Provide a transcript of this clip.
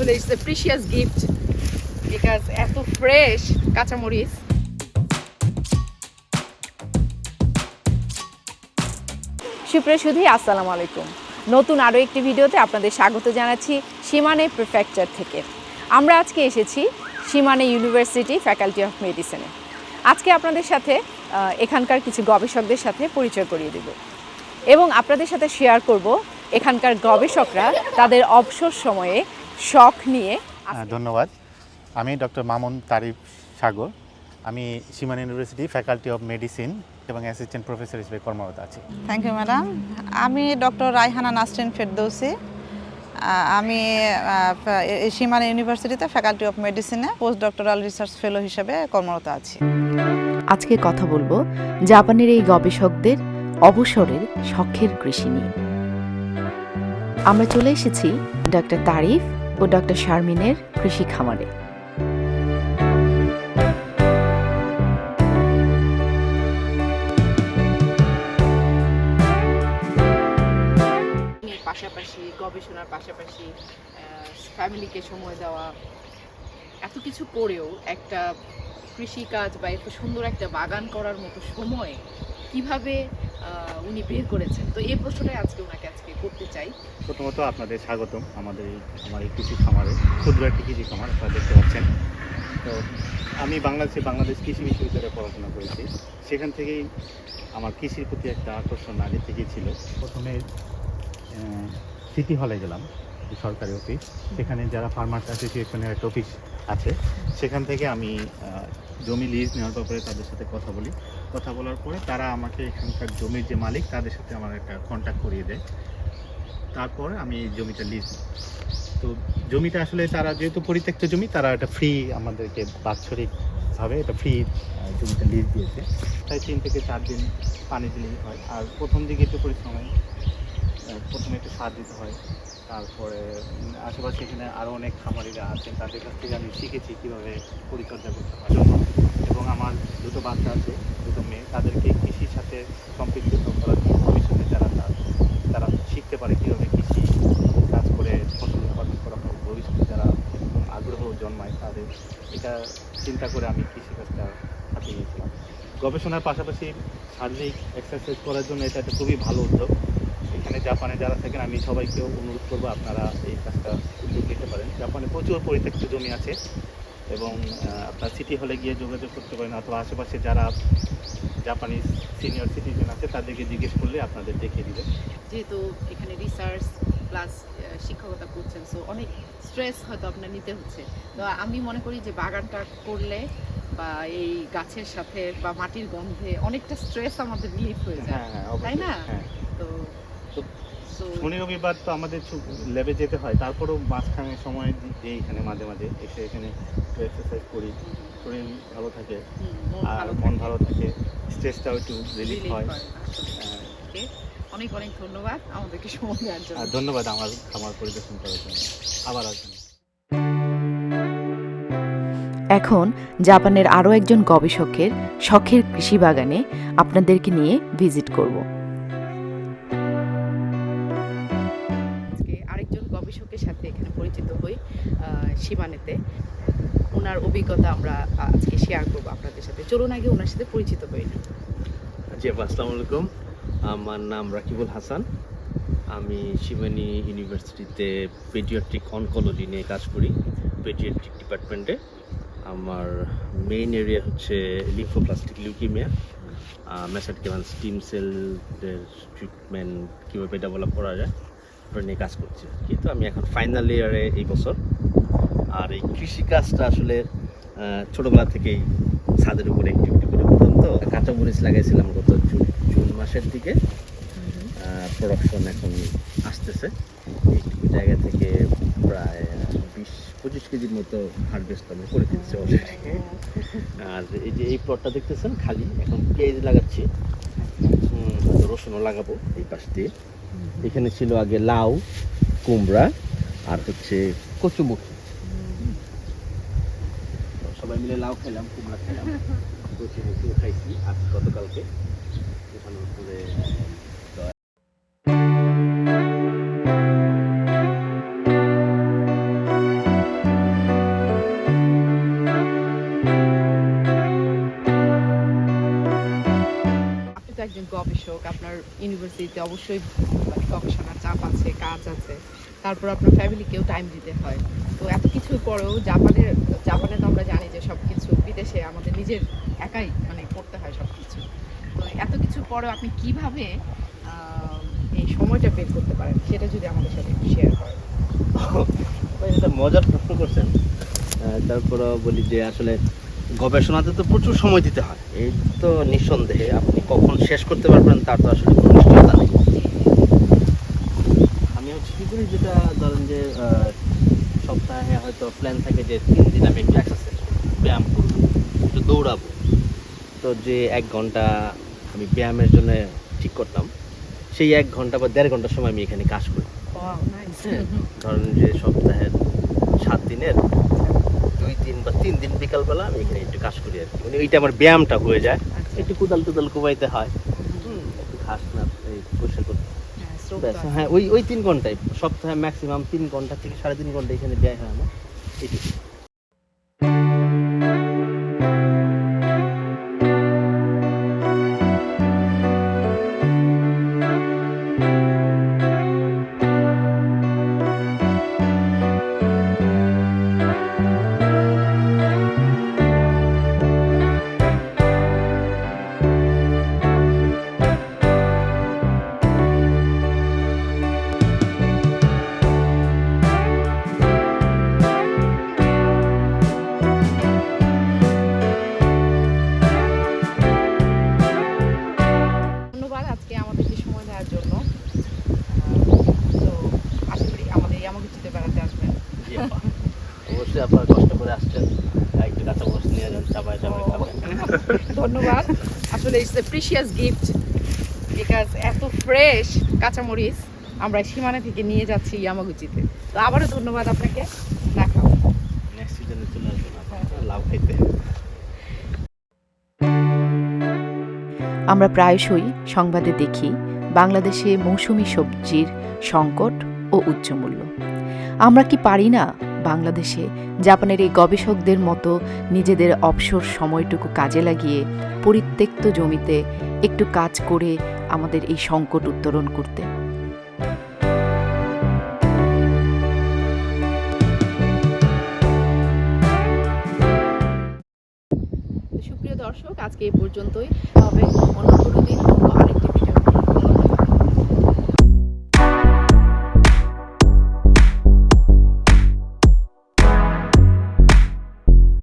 চলে এসেছে precious gift because এত ফ্রেশ কাঁচামরিচ। সুপ্রিয় সুধী, আসসালামু আলাইকুম। নতুন আরও একটি ভিডিওতে আপনাদের স্বাগত জানাচ্ছি সীমানে প্রিফেকচার থেকে। আমরা আজকে এসেছি সীমানে ইউনিভার্সিটি ফ্যাকাল্টি অফ মেডিসিনে আজকে আপনাদের সাথে এখানকার কিছু গবেষকদের সাথে পরিচয় করিয়ে দেব। এবং আপনাদের সাথে শেয়ার করব এখানকার গবেষকরা তাদের অবসর সময়ে শখ নিয়ে হ্যাঁ, ধন্যবাদ। আমি ডক্টর মামুন তারিফ সাগর। আমি Shimane university faculty of medicine এবং অ্যাসিস্ট্যান্ট প্রফেসর হিসেবে কর্মরত আছি। থ্যাংক ইউ ম্যাডাম আমি ডক্টর রায়হানা নাসরিন ফেরদৌসি। আমি সীমানা ইউনিভার্সিটিতে ফ্যাকাল্টি অফ মেডিসিনে পোস্ট ডক্টরাল রিসার্চ ফেলো হিসেবে কর্মরত আছি। আজকে কথা বলব জাপানের এই গবেষকদের অবসরের শখের কৃষি নিয়ে। আমরা চলে এসেছি ডক্টর তারিফ ও ডক্টর শারমিনের কৃষি খামারে। পাশাপাশি, গবেষণার পাশাপাশি ফ্যামিলিকে সময় দেওয়া, এত কিছু করেও একটা কৃষিকাজ বা এত সুন্দর একটা বাগান করার মতো সময় কীভাবে উনি বের করেছেন। তো এই প্রশ্নটাই আজকে ওনাকে আজকে করতে চাই। প্রথমত আপনাদের স্বাগতম। আমাদের আমার এই কৃষি খামারে, ক্ষুদ্র একটি কৃষি খামার আপনারা দেখতে পাচ্ছেন। তো আমি বাংলাদেশে বাংলাদেশ কৃষি বিশ্ববিদ্যালয়ে পড়াশোনা করেছি। সেখান থেকেই আমার কৃষির প্রতি একটা আকর্ষণ আগে থেকেই ছিল। প্রথমে সিটি হলে গেলাম, সরকারি অফিস। সেখানে যারা ফার্মার্স অ্যাসোসিয়েশনের একটা অফিস আছে, সেখান থেকে আমি জমি লিজ নেওয়ার ব্যাপারে তাদের সাথে কথা বলি। কথা বলার পরে তারা আমাকে এখানকার জমির যে মালিক, তাদের সাথে আমার একটা কন্ট্যাক্ট করিয়ে দেয়। তারপর আমি জমিটা লিজ তো জমিটা আসলে তারা যেহেতু পরিত্যক্ত জমি, তারা এটা ফ্রি আমাদেরকে বাৎসরিকভাবে এটা ফ্রি জমিটা লিজ দিয়েছে। তাই তিন থেকে চার দিন পানি দিলেই হয়। আর প্রথম দিকে একটু পরিশ্রম হয়। প্রথমে একটু সার দিতে হয়। তারপরে আশেপাশে এখানে আরও অনেক খামারিরা আছেন, তাদের কাছ থেকে আমি শিখেছি কীভাবে পরিচর্যা করতে হয়। এবং আমার দুটো বাচ্চা আছে, দুটো মেয়ে, তাদেরকে কৃষির সাথে সম্পৃক্ত করার জন্য ভবিষ্যতে যারা তার শিখতে পারে কীভাবে কৃষি কাজ করে ফসল উৎপাদন করা হয় ভবিষ্যতে যারা আগ্রহ জন্মায় তাদের, এটা চিন্তা করে আমি কৃষিকাজটা হাতে নিয়েছিলাম। গবেষণার পাশাপাশি শারীরিক এক্সারসাইজ করার জন্য এটা একটা খুবই ভালো উদ্যোগ। এখানে জাপানে যারা থাকেন আমি সবাইকেও অনুরোধ করব আপনারা এই কাজটা উদ্যোগ নিতে পারেন। জাপানে প্রচুর পরিত্যক্ত জমি আছে এবং আপনার সিটি হলে গিয়ে যোগাযোগ করতে পারেন অথবা আশেপাশে যারা জাপানিজ সিনিয়র সিটিজেন আছে তাদেরকে জিজ্ঞেস করলে আপনাদের দেখিয়ে দিবে। যেহেতু এখানে রিসার্চ প্লাস শিক্ষকতা করছেন সো অনেক স্ট্রেস হয়তো আপনার নিতে হচ্ছে। তো আমি মনে করি যে বাগানটা করলে বা এই গাছের সাথে বা মাটির গন্ধে অনেকটা স্ট্রেস আমাদের রিলিফ হয়ে যায়। হ্যাঁ হ্যাঁ তাই না? হ্যাঁ। তো শনি রবিবার তো আমাদের ল্যাবে যেতে হয় তারপরেও মাঝখানে সময় দিই এখানে মাঝে মাঝে এসে এখানে একটু এক্সারসাইজ করি শরীর ভালো থাকে মন আর ভালো মন থাকে, ভালো থাকে স্ট্রেসটাও একটু রিলিফ হয়। হয়। আহ, Okay, অনেক অনেক ধন্যবাদ আমাদেরকে সময় দেওয়ার জন্য। ধন্যবাদ আমার খামার পরিদর্শন করার জন্য। আবার আসবেন। এখন জাপানের আরও একজন গবেষকের শখের কৃষি বাগানে আপনাদেরকে নিয়ে ভিজিট করব। এখানে পরিচিত হই সীমানেতে। ওনার অভিজ্ঞতা আমরা আজকে শেয়ার করব আপনাদের সাথে। চলুন আগে ওনার সাথে পরিচিত হই জি আসসালামু আলাইকুম। আমার নাম রাকিবুল হাসান। আমি শিবানী ইউনিভার্সিটিতে পেডিয়াট্রিক অনকোলজি নিয়ে কাজ করি পেডিয়াট্রিক ডিপার্টমেন্টে আমার মেইন এরিয়া হচ্ছে লিম্ফোপ্লাস্টিক লিউকিমিয়া মেসাটিকেমান স্টিম সেলের ট্রিটমেন্ট কীভাবে ডেভেলপ করা যায়। নিয়ে কাজ করছি কিন্তু আমি এখন ফাইনাল ইয়ারে এই বছর। আর এই কৃষিকাজটা আসলে ছোটোবেলা থেকেই ছাদের উপরে একটু একটু করে করতাম তো। কাঁচামরিচ লাগাইছিলাম গত জুন জুন মাসের দিকে। প্রোডাকশন এখন আসতেছে। এইটুকু জায়গা থেকে প্রায় বিশ পঁচিশ কেজির মতো হারভেস্ট আমি করে ফেলছি অলরেডি আর এই যে এই প্লটটা দেখতেছেন খালি। এখন পেঁয়াজ লাগাচ্ছি। রসুনও লাগাবো এই পাশ দিয়ে। এখানে ছিল আগে লাউ কুমড়া আর হচ্ছে কচুমুখ সবাই মিলে লাউ খেলাম কুমড়া খেলাম। কচুমুখিও খাইছি আর গতকালকে। ওখানে করে গবেষক, আপনার ইউনিভার্সিটিতে অবশ্যই মানে গবেষণার চাপ আছে, কাজ আছে। তারপর আপনার ফ্যামিলিকেও টাইম দিতে হয়। তো এত কিছুর পরেও জাপানের, জাপানে তো আমরা জানি যে সব কিছু বিদেশে আমাদের নিজের একাই মানে করতে হয় সব কিছু তো এত কিছুর পরেও আপনি কীভাবে এই সময়টা বের করতে পারেন? সেটা যদি আমাদের সাথে একটু শেয়ার করেন। মজার প্রশ্ন করছেন তারপরে বলি যে আসলে গবেষণাতে তো প্রচুর সময় দিতে হয়। এই তো নিঃসন্দেহে আপনি কখন শেষ করতে পারবেন তার তো আসলে কোনো নিশ্চয়তা নেই। আমি হচ্ছে কী করি যেটা ধরেন যে সপ্তাহে হয়তো প্ল্যান থাকে যে তিন দিন আমি একটু এক্সারসাইজ ব্যায়াম করব একটু দৌড়াবো। তো যে এক ঘণ্টা আমি ব্যায়ামের জন্য ঠিক করতাম সেই এক ঘণ্টা বা দেড় ঘণ্টার সময় আমি এখানে কাজ করি. হ্যাঁ, ধরেন যে সপ্তাহের সাত দিনের দুই দিন বা তিন দিন বিকালবেলা আমি এখানে একটু কাজ করি আর কি। মানে ওইটা আমার ব্যায়ামটা হয়ে যায়। আচ্ছা। একটু কোদাল টুদাল কোবাইতে হয়। হুম, একটু ঘাস না এই পরিষ্কার করতে হ্যাঁ। হ্যাঁ ওই ওই তিন ঘন্টায়। সপ্তাহে ম্যাক্সিমাম তিন ঘণ্টা থেকে সাড়ে তিন ঘণ্টা এখানে ব্যয় হয় আমার। এইটুকু ধন্যবাদ। আসলে it's a precious gift because এত ফ্রেশ কাঁচামরিচ আমরা সীমানা থেকে নিয়ে যাচ্ছি ইয়ামাগুচিতে। তো আবারও ধন্যবাদ আপনাকে। দেখা হবে। নেক্সট সিজনে চলে আসবেন লাভ খাইতে। আমরা প্রায়শই সংবাদে দেখি বাংলাদেশে মৌসুমি সবজির সংকট ও উচ্চমূল্য। আমরা কি পারি না বাংলাদেশে জাপানের এই গবেষকদের মতো নিজেদের অবসর সময়টুকু কাজে লাগিয়ে পরিত্যক্ত জমিতে একটু কাজ করে আমাদের এই সংকট উত্তরণ করতে। সুপ্রিয় দর্শক, আজকে এই পর্যন্তই। হবে অন্য কোনো দিন আরেকটি